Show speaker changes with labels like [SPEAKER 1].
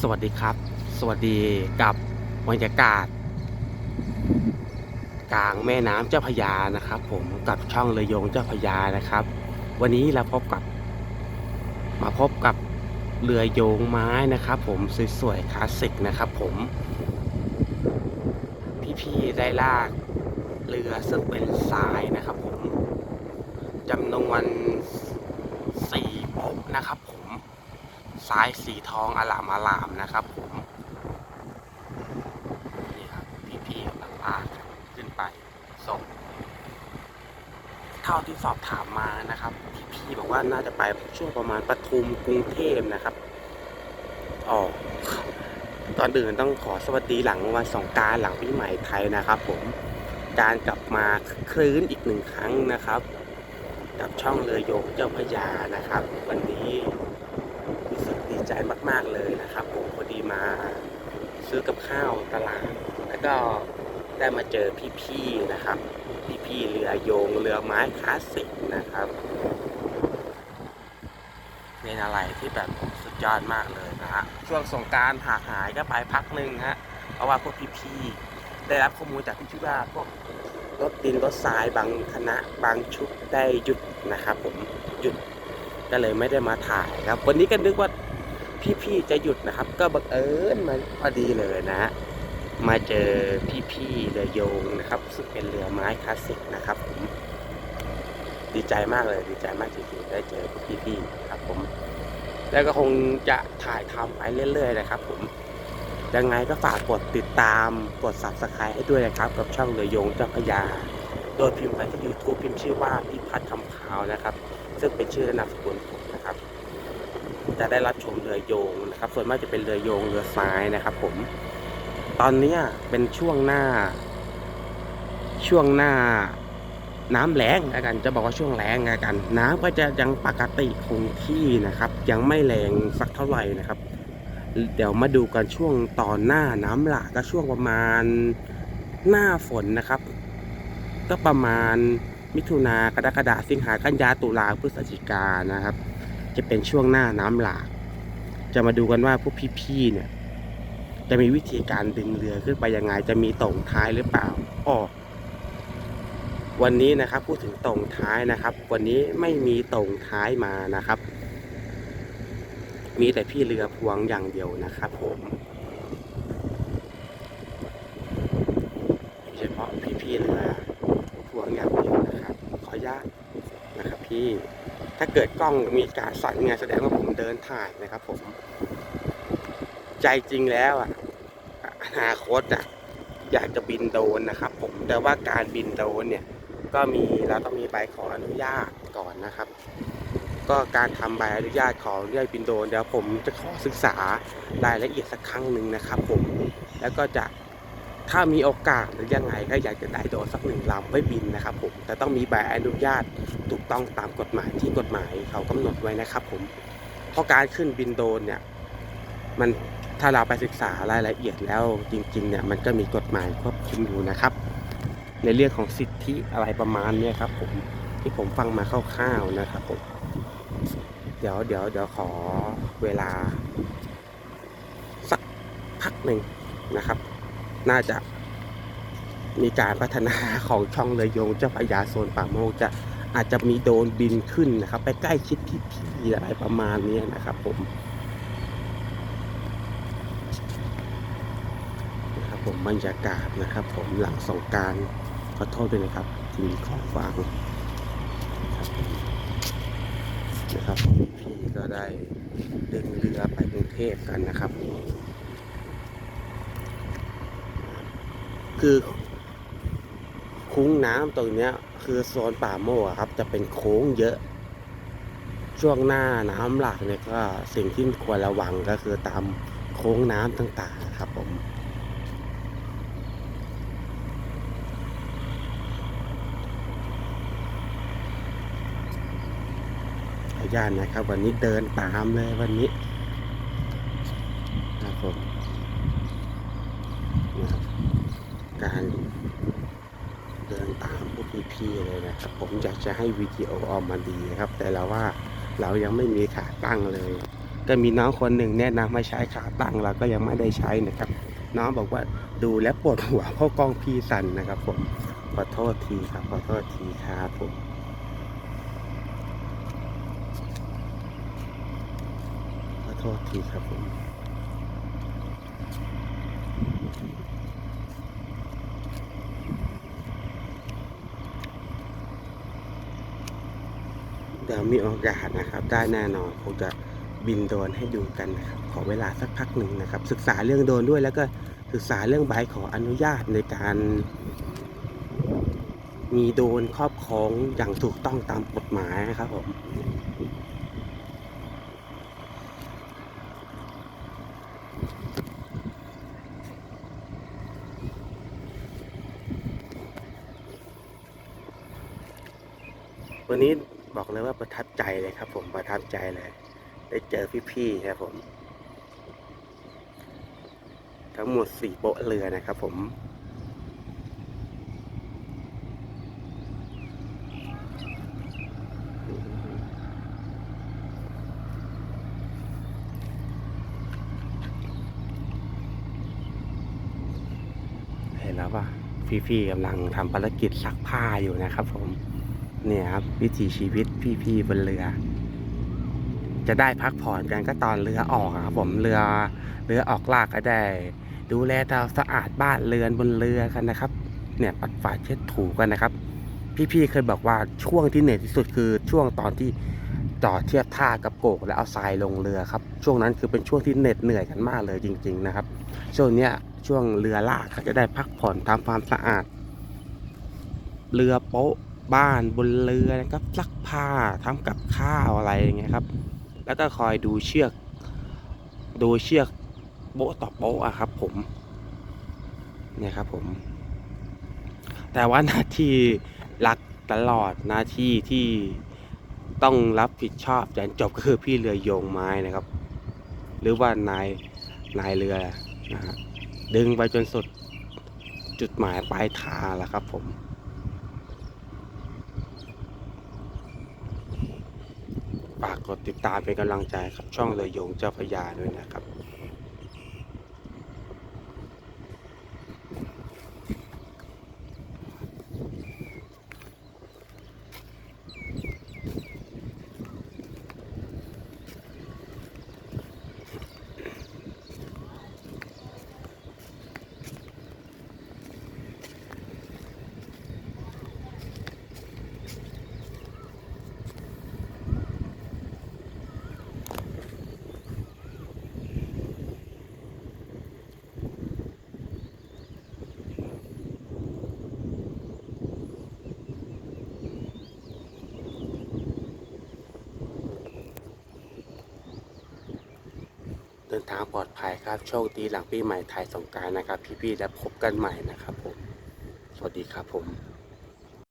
[SPEAKER 1] สวัสดีครับ สวัสดีกับบรรยากาศ กลางแม่น้ำเจ้าพยานะครับ ผมกับช่องเรือโยงเจ้าพยานะครับ วันนี้เราพบกับ มาพบกับเรือโยงไม้นะครับ ผมสวยๆคลาสสิกนะครับ ผมพี่ๆได้ลากเรือซึ่งเป็นทรายนะครับ ผมจำนวนสี่ภพนะครับผ มทรายสีทองอลามอลามนะครับผมนี่ครับพี่ๆกำลังลากขึ้นไปส่งเท่าที่สอบถามมานะครับพี่ๆบอกว่าน่าจะไปช่วงประมาณปทุมกรุงเทพนะครับอ๋อก่อนอื่นต้องขอสวัสดีหลังวันสงการหลังปีใหม่ไทยนะครับ ผมการกลับมาคลื่นอีกหนึ่งครั้งนะครับ กับช่องเรือโยงเจ้าพระยานะครับ วันนี้ ใจมาก ๆเลยนะครับ ผมพอดีมาซื้อกับข้าวตลาด แล้วก็ได้มาเจอพี่ๆนะครับ พี่ๆเรือโยงเรือไม้คลาสสิกนะครับเป็นอะไรที่แบบสุดยอดมากเลยนะฮะช่วงสงการหากหายก็ไปพักหนึ่งฮะเพราะว่าพวกพี่ๆได้รับข้อมูลจากพี่ๆว่าพวกรถดินรถทรายบางคณะบางชุดได้หยุดนะครับ ผมหยุดก็เลยไม่ได้มาถ่ายครับ วันนี้ก็นึกว่า พี่ๆจะหยุดนะครับ ก็บังเอิญมาพอดีเลยนะฮะมาเจอพี่ๆเรือโยงนะครับ ซึ่งเป็นเรือไม้คลาสสิกนะครับผมดีใจมากเลยดีใจมากจริงๆได้เจอพี่ๆครับ ผม แล้วก็คงจะถ่ายทำไปเรื่อยๆนะครับ ผมยังไงก็ฝากกดติดตามกด subscribe ให้ด้วยนะครับ กับช่องเรือโยงเจ้าพรยา โดยพิมพ์ไปที่ YouTube พิมพ์ชื่อว่าพิพัฒน์คำขาวนะครับ ซึ่งเป็นชื่อและนามสกุลผมนะครับ จะได้รับชมเรือโยงนะครับ ส่วนมากจะเป็นเรือโยงเรือซ้ายนะครับ ผม ตอนนี้เป็นช่วงหน้า ช่วงหน้าน้ำแรงแล้วกันจะบอกว่าช่วงแรงแล้วกันน้ำก็จะยังปกติคงที่นะครับ ยังไม่แรงสักเท่าไหร่นะครับ เดี๋ยวมาดูกันช่วงตอนหน้าน้ำหลากก็ช่วงประมาณหน้าฝนนะครับ ก็ประมาณมิถุนากรกฎาสิงหากันยาตุลาพฤศจิกานะครับ จะเป็นช่วงหน้าน้ำหลาก จะมาดูกันว่าพวกพี่ๆเนี่ย จะมีวิธีการดึงเรือขึ้นไปยังไง จะมีตรงท้ายหรือเปล่าอ๋อวันนี้นะครับพูดถึงตรงท้ายนะครับ วันนี้ไม่มีตรงท้ายมานะครับ มีแต่พี่เรือพวงอย่างเดียวนะครับ ผมเฉพาะพี่พี่ๆเรือพวงอย่างเดียวนะครับ ขออนุญาตนะครับพี่ ถ้าเกิดกล้องมีการสั่นไงแสดงว่าผมเดินถ่ายนะครับผม ใจจริงแล้วอะอนาคตอะอยากจะบินโดนนะครับผมแต่ว่าการบินโดนเนี่ย ก็มีเราต้องมีใบขออนุญาตก่อนนะครับ ก็การทำใบอนุญาตขออนุญาตบินโดนเดี๋ยวผมจะขอศึกษารายละเอียดสักครั้งหนึ่งนะครับ ผมแล้วก็จะถ้ามีโอกาสหรือยังไงก็อยากจะได้โดนสักหนึ่งลำไว้บินนะครับผมแต่ต้องมีใบอนุญาต ถูกต้องตามกฎหมายที่กฎหมายเขากำหนดไว้นะครับผมเพราะการขึ้นบินโดรนเนี่ยมันถ้าเราไปศึกษารายละเอียดแล้วจริงๆเนี่ยมันก็มีกฎหมายควบคุมอยู่นะครับ ในเรื่องของสิทธิอะไรประมาณเนี้ยครับผมที่ผมฟังมาคร่าวๆนะครับผมเดี๋ยวเดี๋ยวเดี๋ยวขอเวลา สักพักหนึ่งนะครับ น่าจะมีการพัฒนาของช่องเรือโยงเจ้าพยาโซนป่าโมกจะ อาจจะมีโดนบินขึ้นนะครับ ไปใกล้ชิดพี่ๆอะไรประมาณนี้นะครับ ผมนะครับผมบรรยากาศนะครับ ผมหลังสงการขอโทษด้วยนะครับที่มีของฝากนะครับผมนะครับพี่ก็ได้ดึงเรือไปกรุงเทพกันนะครับ คือ คุ้งน้ำตรงเนี้ย คือโซนป่าโมกครับ จะเป็นโค้งเยอะ ช่วงหน้าน้ำหลากเนี่ยก็สิ่งที่ควรระวังก็คือตามโค้งน้ำต่างๆครับผมขออนุญาตนะครับ วันนี้เดินตามเลยวันนี้ครับผมนะครับการ พี่เลยนะครับผมอยากจะให้วิดีโอออกมาดีนะครับ แต่เราว่าเรายังไม่มีขาตั้งเลย ก็มีน้องคนหนึ่งแนะนำให้ใช้ขาตั้งเราก็ยังไม่ได้ใช้นะครับ น้องบอกว่าดูแลปวดหัวเพราะกล้องพี่สั่นนะครับ ผมขอโทษทีครับขอโทษทีครับผมขอโทษทีครับผมเดี๋ยว มีโอกาสนะครับได้แน่นอนคงจะบินโดนให้ดูกันนะครับขอเวลาสักพักหนึ่งนะครับ ศึกษาเรื่องโดนด้วยแล้วก็ศึกษาเรื่องใบขออนุญาตในการ มีโดนครอบครองอย่างถูกต้องตามกฎหมายนะครับผมวันนี้ บอกเลยว่าประทับใจเลยครับ ผมประทับใจเลย ได้เจอพี่ๆครับผม ทั้งหมดสี่โป๊ะเรือนะครับ ผมเห็นแล้วป่ะพี่ๆกำลังทำภารกิจซักผ้าอยู่นะครับผม เนี่ยครับ วิถีชีวิตพี่ๆบนเรือ จะได้พักผ่อนกันก็ตอนเรือออกครับผมเรือเรือออกลากก็ได้ ดูแลทำสะอาดบ้านเรือนบนเรือกันนะครับ เนี่ยปัดฝาเช็ดถูกันนะครับ พี่ๆเคยบอกว่าช่วงที่เหนื่อยที่สุดคือช่วงตอนที่จอดเทียบท่ากับโกกแล้วเอาทรายลงเรือครับช่วงนั้นคือเป็นช่วงที่เหน็ดเหนื่อยกันมากเลยจริง ๆนะครับ ช่วงเนี้ยช่วงเรือลากเขาจะได้พักผ่อนทำความสะอาด เรือโป๊ะ บ้านบนเรือนะครับซักผ้าทำกับข้าวอะไรอย่างเงี้ยครับ แล้วก็คอยดูเชือก ดูเชือกโป๊ะต่อโป๊ะอะครับ ผม เนี่ยครับผม แต่ว่าหน้าที่รักตลอดหน้าที่ที่ต้องรับผิดชอบจนจบก็คือพี่เรือโยงไม้นะครับ หรือว่านายนายเรือนะฮะดึงไปจนสุดจุดหมายปลายทางแล้วครับผม ฝากกดติดตามเป็นกำลังใจครับช่องเลยโยงเจ้าพระยาด้วยนะครับ เดินทางปลอดภัยครับ โชคดีหลังปีใหม่ไทยสงการนะครับ พี่ๆ แล้วพบกันใหม่นะครับผม สวัสดีครับผม